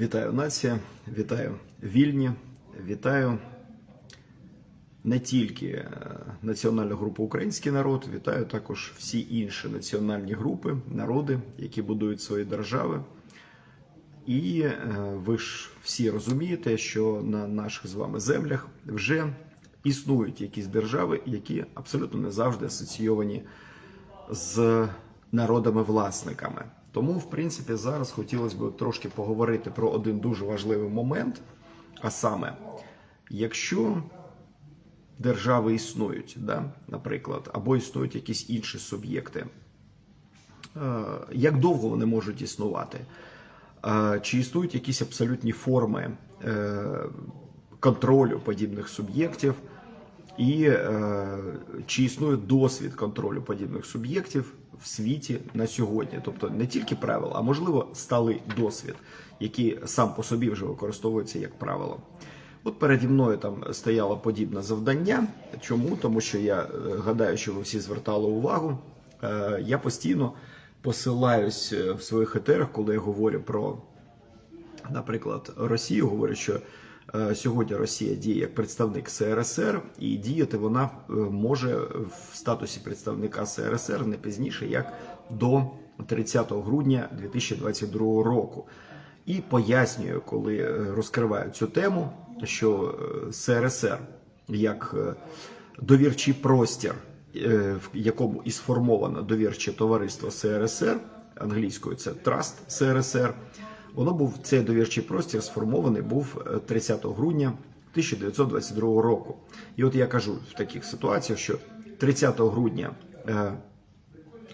Вітаю нація, вітаю вільні, вітаю не тільки е, національну групу Український народ, вітаю також всі інші національні групи, народи, які будують свої держави. І е, ви ж всі розумієте, що на наших з вами землях вже існують якісь держави, які абсолютно не завжди асоційовані з народами-власниками. Тому, в принципі, зараз хотілося б трошки поговорити про один дуже важливий момент. А саме, якщо держави існують, да, наприклад, або існують якісь інші суб'єкти, е, як довго вони можуть існувати? Е, Чи існують якісь абсолютні форми е, контролю подібних суб'єктів? І е, чи існує досвід контролю подібних суб'єктів в світі на сьогодні? Тобто не тільки правила, а можливо сталий досвід, який сам по собі вже використовується як правило. От переді мною там стояло подібне завдання. Чому? Тому що я е, гадаю, що ви всі звертали увагу. Е, я постійно посилаюсь е, в своїх етерах, коли я говорю про наприклад, Росію говорять, що сьогодні Росія діє як представник СРСР, і діяти вона е, може в статусі представника СРСР не пізніше як до 30 грудня 2022 року. І пояснюю, коли е, розкриваю цю тему, що е, СРСР як е, довірчий простір, е, в якому і сформовано довірче товариство СРСР, англійською це Trust СРСР. Воно був цей довірчий простір сформований був е, 30 грудня 1922 року. І от я кажу в таких ситуаціях, що 30 грудня е,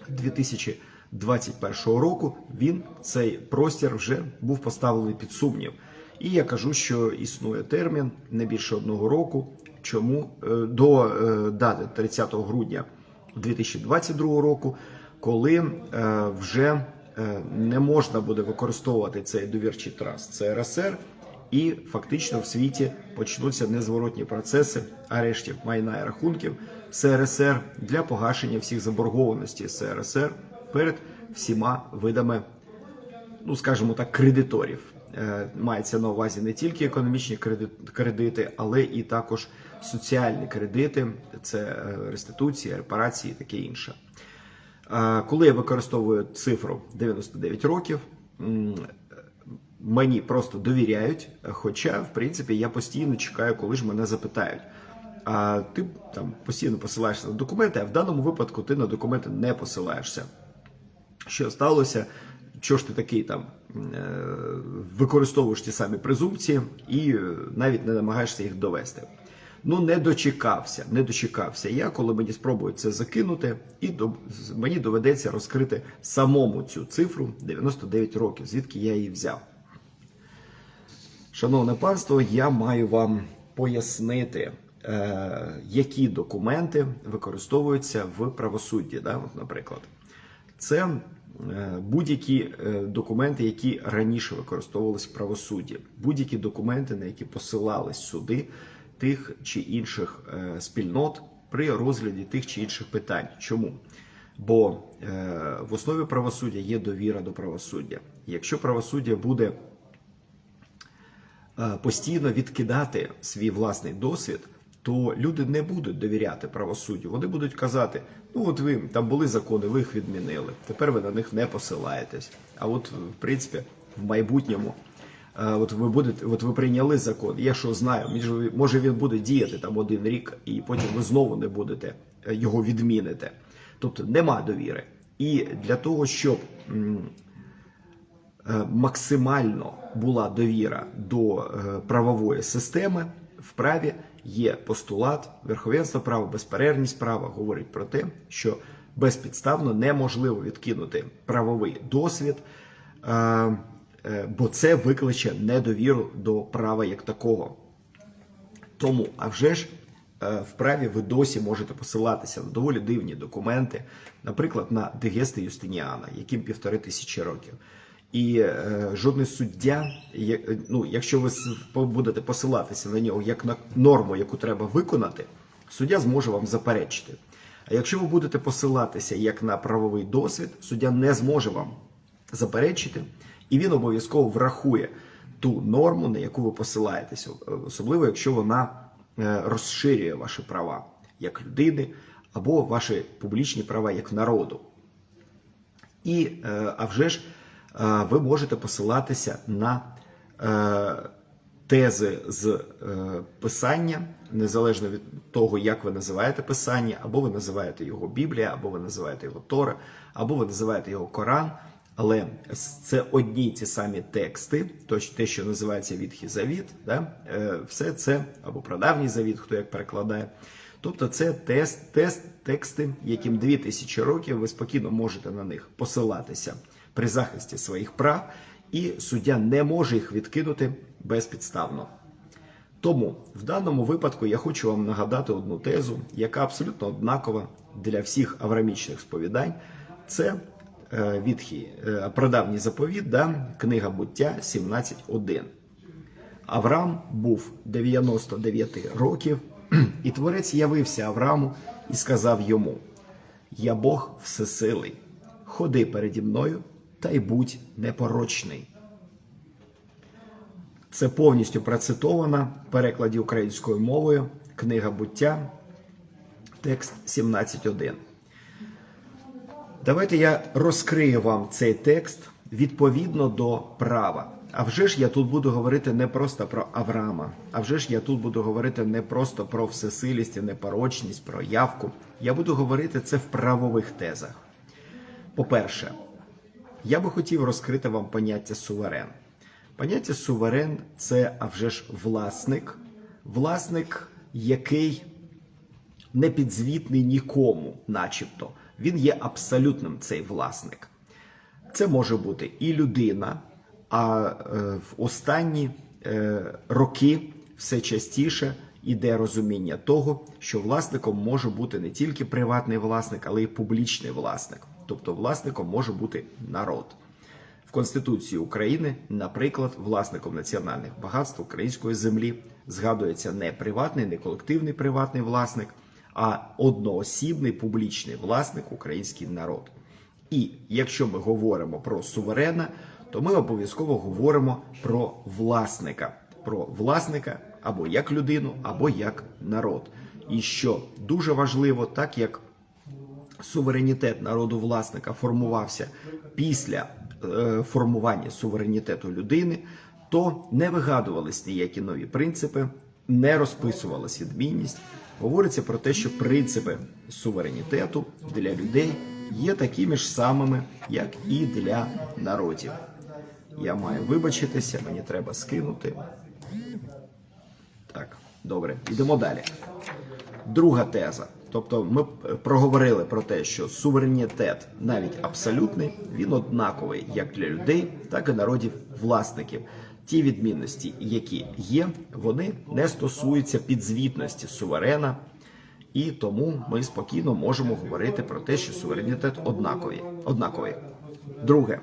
2021 року він цей простір вже був поставлений під сумнів. І я кажу, що існує термін не більше одного року. Чому Е, до е, дати 30 грудня 2022 року, коли е, вже е, не можна буде використовувати цей довірчий траст ЦРСР, і фактично в світі почнуться незворотні процеси арештів майна і рахунків СРСР для погашення всіх заборгованостей СРСР перед всіма видами, ну скажімо так, кредиторів. Е, Мається на увазі не тільки економічні кредит- кредити, але і також соціальні кредити, це е, реституція, репарації, і таке інше. Коли я використовую цифру 99 років, мені просто довіряють. Хоча, в принципі, я постійно чекаю, коли ж мене запитають. А ти там постійно посилаєшся на документи, а в даному випадку ти на документи не посилаєшся. Що сталося? Що ж ти такий там е, використовуєш ті самі презумпції і е, навіть не намагаєшся їх довести. Ну, не дочекався, не дочекався я, коли мені спробують це закинути, і до, мені доведеться розкрити самому цю цифру 99 років, звідки я її взяв. Шановне панство, я маю вам пояснити, е, які документи використовуються в правосудді. Да? От, наприклад, це е, будь-які е, документи, які раніше використовувалися в правосудді, будь-які документи, на які посилались суди тих чи інших е, спільнот при розгляді тих чи інших питань. Чому? Бо е, в основі правосуддя є довіра до правосуддя. Якщо правосуддя буде е, постійно відкидати свій власний досвід, то люди не будуть довіряти правосуддю. Вони будуть казати: ну от ви там були закони, ви їх відмінили. Тепер ви на них не посилаєтесь. А от в принципі в майбутньому. Е, От ви будете, от ви прийняли закон. Я що знаю, може, він буде діяти там один рік, і потім ви знову не будете е, його відміните. Тобто нема довіри. І для того, щоб е, максимально була довіра до правової системи в праві є постулат верховенства права, безперервність права говорить про те, що безпідставно неможливо відкинути правовий досвід, бо це викличе недовіру до права як такого. Тому, а вже ж е, в праві ви досі можете посилатися на доволі дивні документи, наприклад, на Дегести Юстиніана, яким півтори тисячі років. І е, жодний суддя, є- ну, якщо ви будете посилатися на нього як на норму, яку треба виконати, суддя зможе вам заперечити. А якщо ви будете посилатися як на правовий досвід, суддя не зможе вам заперечити, і він обов'язково врахує ту норму, на яку ви посилаєтесь, особливо якщо вона е, розширює ваші права як людини або ваші публічні права як народу. І е, а вже ж е, ви можете посилатися на тези з писання, незалежно від того, як ви називаєте писання, або ви називаєте його Біблія, або ви називаєте його Тора, або ви називаєте його Коран. Але це одні ті самі тексти, то те, що називається Відхий Завіт, да? е, все це або прадавній завіт, хто як перекладає. Тобто це тест, тест, тексти, яким 2000 років ви спокійно можете на них посилатися при захисті своїх прав, і суддя не може їх відкинути безпідставно. Тому в даному випадку я хочу вам нагадати одну тезу, яка абсолютно однакова для всіх аврамічних сповідань. Це е, відхій, е, прадавній заповіт, да, книга буття 17.1. Авраам був 99 років, і творець явився Аврааму і сказав йому: Я Бог всесилий, ходи переді мною та й будь непорочний. Це повністю процитована в перекладі українською мовою книга буття, текст 17.1. Давайте я розкрию вам цей текст відповідно до права. А вже ж я тут буду говорити не просто про Авраама, а вже ж я тут буду говорити не просто про всесилість і непорочність, про явку. Я буду говорити це в правових тезах. По-перше, я би хотів розкрити вам поняття суверен. Поняття суверен це а вже ж власник, власник, який не підзвітний нікому, начебто. Він є абсолютним цей власник. Це може бути і людина, а е, в останні е, роки все частіше іде розуміння того, що власником може бути не тільки приватний власник, але й публічний власник. Тобто власником може бути народ. В Конституції України, наприклад, власником національних багатств української землі згадується не приватний, не колективний приватний власник, а одноосібний публічний власник український народ. І якщо ми говоримо про суверена, то ми обов'язково говоримо про власника, про власника або як людину, або як народ. І що дуже важливо, так як суверенітет народу власника формувався після е, формування суверенітету людини, то не вигадувались ніякі нові принципи, не розписувалась відмінність. Говориться про те, що принципи суверенітету для людей є такими ж самими, як і для народів. Я маю вибачитися, мені треба скинути. Так, добре, йдемо далі. Друга теза. Тобто ми проговорили про те, що суверенітет, навіть абсолютний, він однаковий як для людей, так і народів власників. Ті відмінності, які є, вони не стосуються підзвітності суверена, і тому ми спокійно можемо говорити про те, що суверенітет однаковий. однаковий. Друге,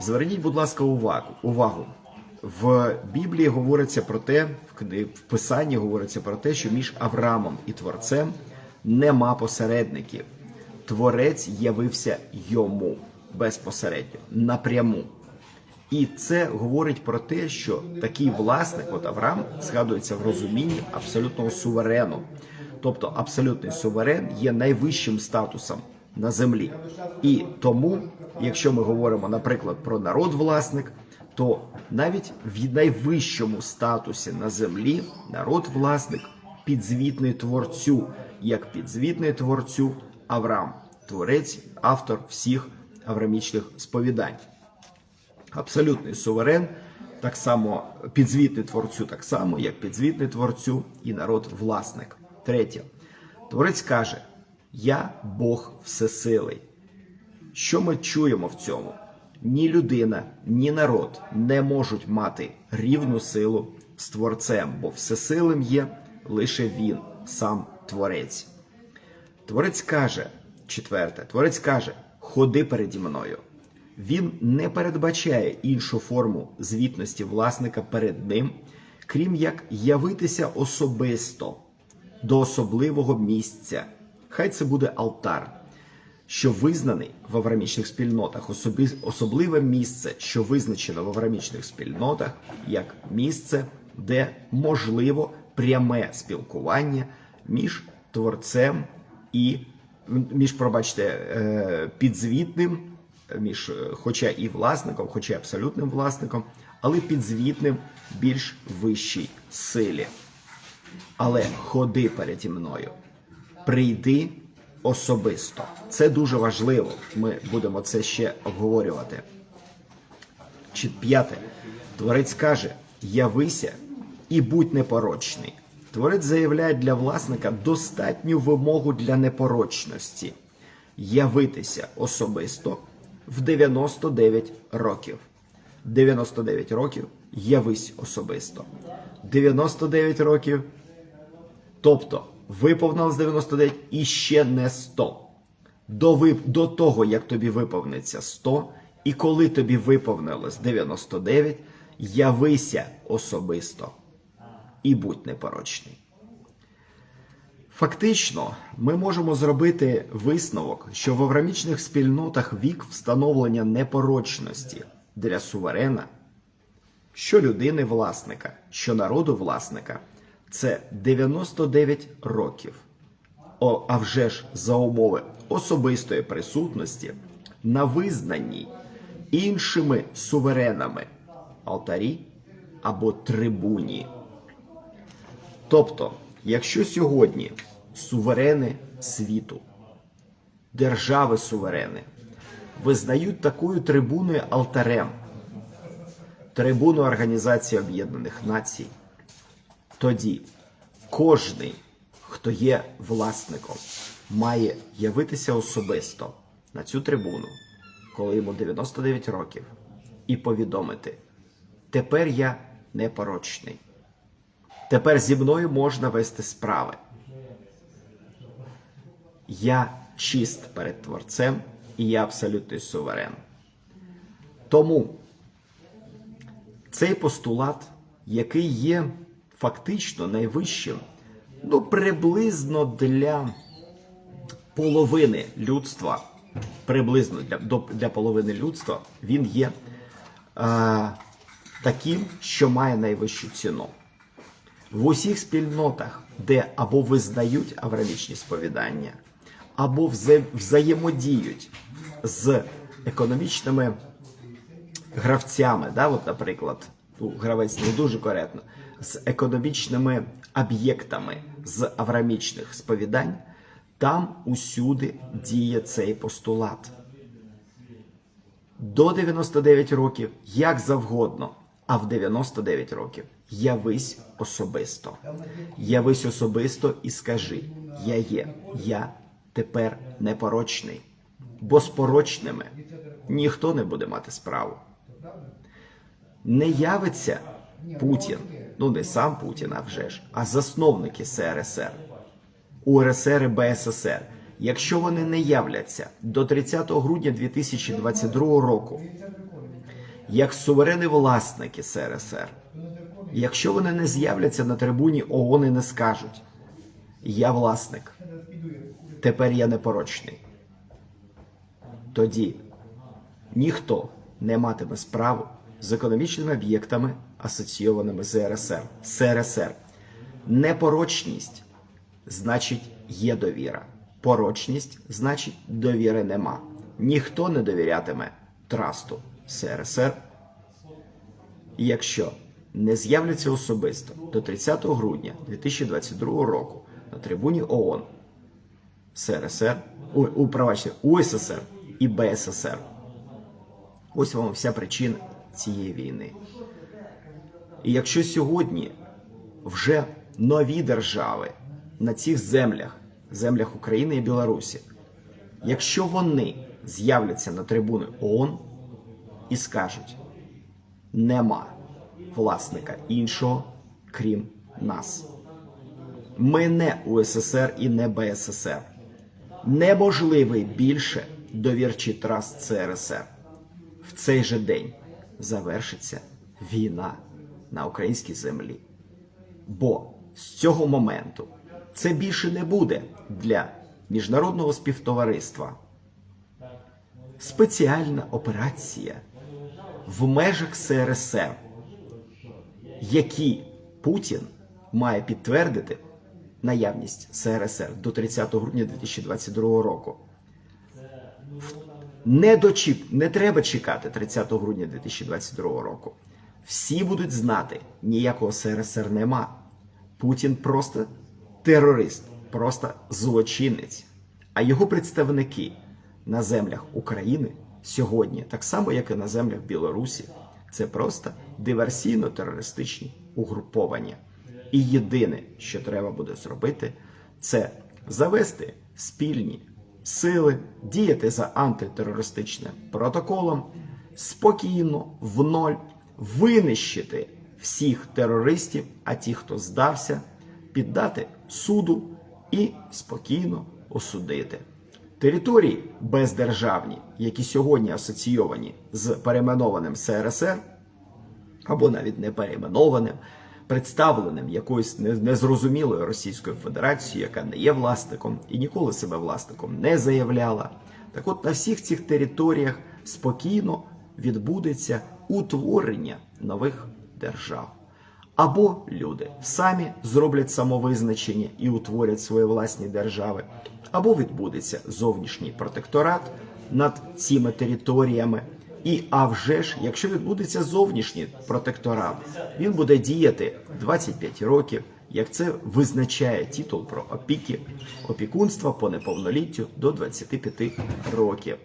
зверніть, будь ласка, увагу. увагу. В Біблії говориться про те, в Писанні говориться про те, що між Авраамом і Творцем нема посередників. Творець явився йому безпосередньо напряму. І це говорить про те, що такий власник, от Авраам, згадується в розумінні абсолютного суверену. Тобто абсолютний суверен є найвищим статусом на землі. І тому, якщо ми говоримо, наприклад, про народ-власник, то навіть в найвищому статусі на землі народ-власник підзвітний творцю, як підзвітний творцю Авраам, творець, автор всіх аврамічних сповідань. Абсолютний суверен, так само підзвітний творцю, так само, як підзвітний творцю і народ-власник. Третє. Творець каже: Я Бог всесилий. Що ми чуємо в цьому? Ні людина, ні народ не можуть мати рівну силу з творцем, бо всесилим є лише він, сам творець. Творець каже, четверте, творець каже: Ходи переді мною. Він не передбачає іншу форму звітності власника перед ним, крім як явитися особисто до особливого місця. Хай це буде алтар. що визнаний в аврамічних спільнотах, особи, особливе місце, що визначено в аврамічних спільнотах як місце, де можливо пряме спілкування між творцем і між, пробачте, е, підзвітним, між, е, хоча і власником, хоча і абсолютним власником, але підзвітним більш вищій силі. Але ходи переді мною, прийди особисто. Це дуже важливо. Ми будемо це ще обговорювати. Чи п'яте. Творець каже: явися і будь непорочний. Творець заявляє для власника достатню вимогу для непорочності явитися особисто в 99 років. 99 років явись особисто. 99 років Тобто виповнилось 99 і ще не 100. До, вип... До того, як тобі виповниться 100, і коли тобі виповнилось 99, явися особисто і будь непорочний. Фактично, ми можемо зробити висновок, що в аврамічних спільнотах вік встановлення непорочності для суверена, що людини власника, що народу власника це 99 років. О, а вже ж за умови особистої присутності на визнанні іншими суверенами алтарі або трибуні. Тобто, якщо сьогодні суверени світу, держави суверени визнають такою трибуною алтарем, трибуну Організації Об'єднаних Націй, тоді кожний, хто є власником, має явитися особисто на цю трибуну, коли йому 99 років, і повідомити: тепер я непорочний. Тепер зі мною можна вести справи. Я чист перед Творцем і я абсолютний суверен. Тому цей постулат, який є фактично найвищим, ну, приблизно для половини людства, приблизно для, для половини людства, він є е, таким, що має найвищу ціну. В усіх спільнотах, де або визнають аврамічні сповідання, або вза- взаємодіють з економічними гравцями, да, от, наприклад, ну, гравець не дуже коректно, з економічними об'єктами з аврамічних сповідань, там усюди діє цей постулат. До 99 років як завгодно, а в 99 років явись особисто. Явись особисто і скажи: Я є, я тепер непорочний, бо з порочними ніхто не буде мати справу. Не явиться Путін, ну не сам Путін, а вже ж, а засновники СРСР, УРСР і БССР. Якщо вони не являться до 30 грудня 2022 року, як суверени власники СРСР, якщо вони не з'являться на трибуні ООН і не скажуть: Я власник, тепер я непорочний, тоді ніхто не матиме справу з економічними об'єктами, асоційованими з РСР, СРСР. Непорочність значить є довіра. Порочність значить довіри нема. Ніхто не довірятиме трасту СРСР. Якщо не з'являться особисто до 30 грудня 2022 року на трибуні ООН СРСР, ой, у пробачте, УССР і БССР. Ось вам вся причина цієї війни. І якщо сьогодні вже нові держави на цих землях, землях України і Білорусі, якщо вони з'являться на трибуни ООН і скажуть, нема власника іншого, крім нас. Ми не УССР і не БССР. Неможливий більше довірчий траст ЦРСР. В цей же день завершиться війна на українській землі. Бо з цього моменту це більше не буде для міжнародного співтовариства спеціальна операція в межах СРСР, які Путін має підтвердити наявність СРСР до 30 грудня 2022 року. Не дочіп, не треба чекати 30 грудня 2022 року. Всі будуть знати, ніякого СРСР нема. Путін просто терорист, просто злочинець. А його представники на землях України сьогодні, так само як і на землях Білорусі, це просто диверсійно-терористичні угруповання. І єдине, що треба буде зробити, це завести спільні сили, діяти за антитерористичним протоколом, спокійно, в ноль, винищити всіх терористів, а ті, хто здався, піддати суду і спокійно осудити. Території бездержавні, які сьогодні асоційовані з перейменованим СРСР, або навіть не перейменованим, представленим якоюсь незрозумілою Російською Федерацією, яка не є власником і ніколи себе власником не заявляла. Так от на всіх цих територіях спокійно відбудеться утворення нових держав. Або люди самі зроблять самовизначення і утворять свої власні держави, або відбудеться зовнішній протекторат над цими територіями. І а вже ж, якщо відбудеться зовнішній протекторат, він буде діяти 25 років, як це визначає титул про опіки, опікунства по неповноліттю до 25 років.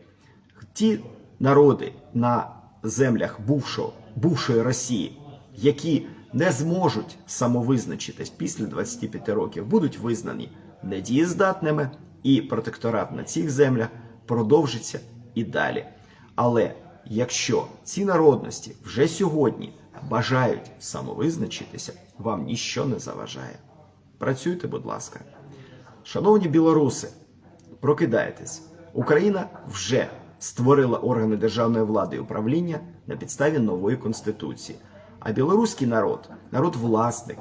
Ті народи на землях бувшого, бувшої Росії, які не зможуть самовизначитись після 25 років, будуть визнані недієздатними, і протекторат на цих землях продовжиться і далі. Але якщо ці народності вже сьогодні бажають самовизначитися, вам ніщо не заважає. Працюйте, будь ласка. Шановні білоруси, прокидайтесь. Україна вже створила органи державної влади і управління на підставі нової конституції. А білоруський народ, народ власник,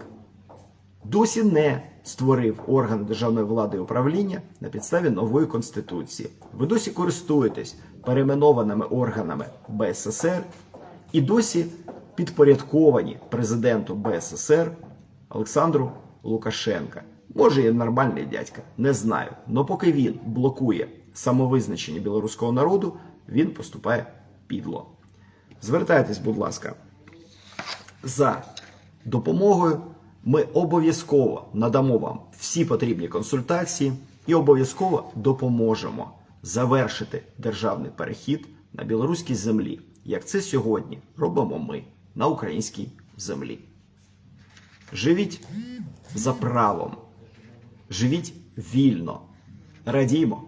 досі не створив орган державної влади і управління на підставі нової конституції. Ви досі користуєтесь перейменованими органами БССР і досі підпорядковані президенту БССР Олександру Лукашенка. Може, є нормальний дядька, не знаю. Но поки він блокує самовизначення білоруського народу, він поступає підло. Звертайтесь, будь ласка, за допомогою. Ми обов'язково надамо вам всі потрібні консультації і обов'язково допоможемо завершити державний перехід на білоруській землі, як це сьогодні робимо ми на українській землі. Живіть за правом, живіть вільно, радіймо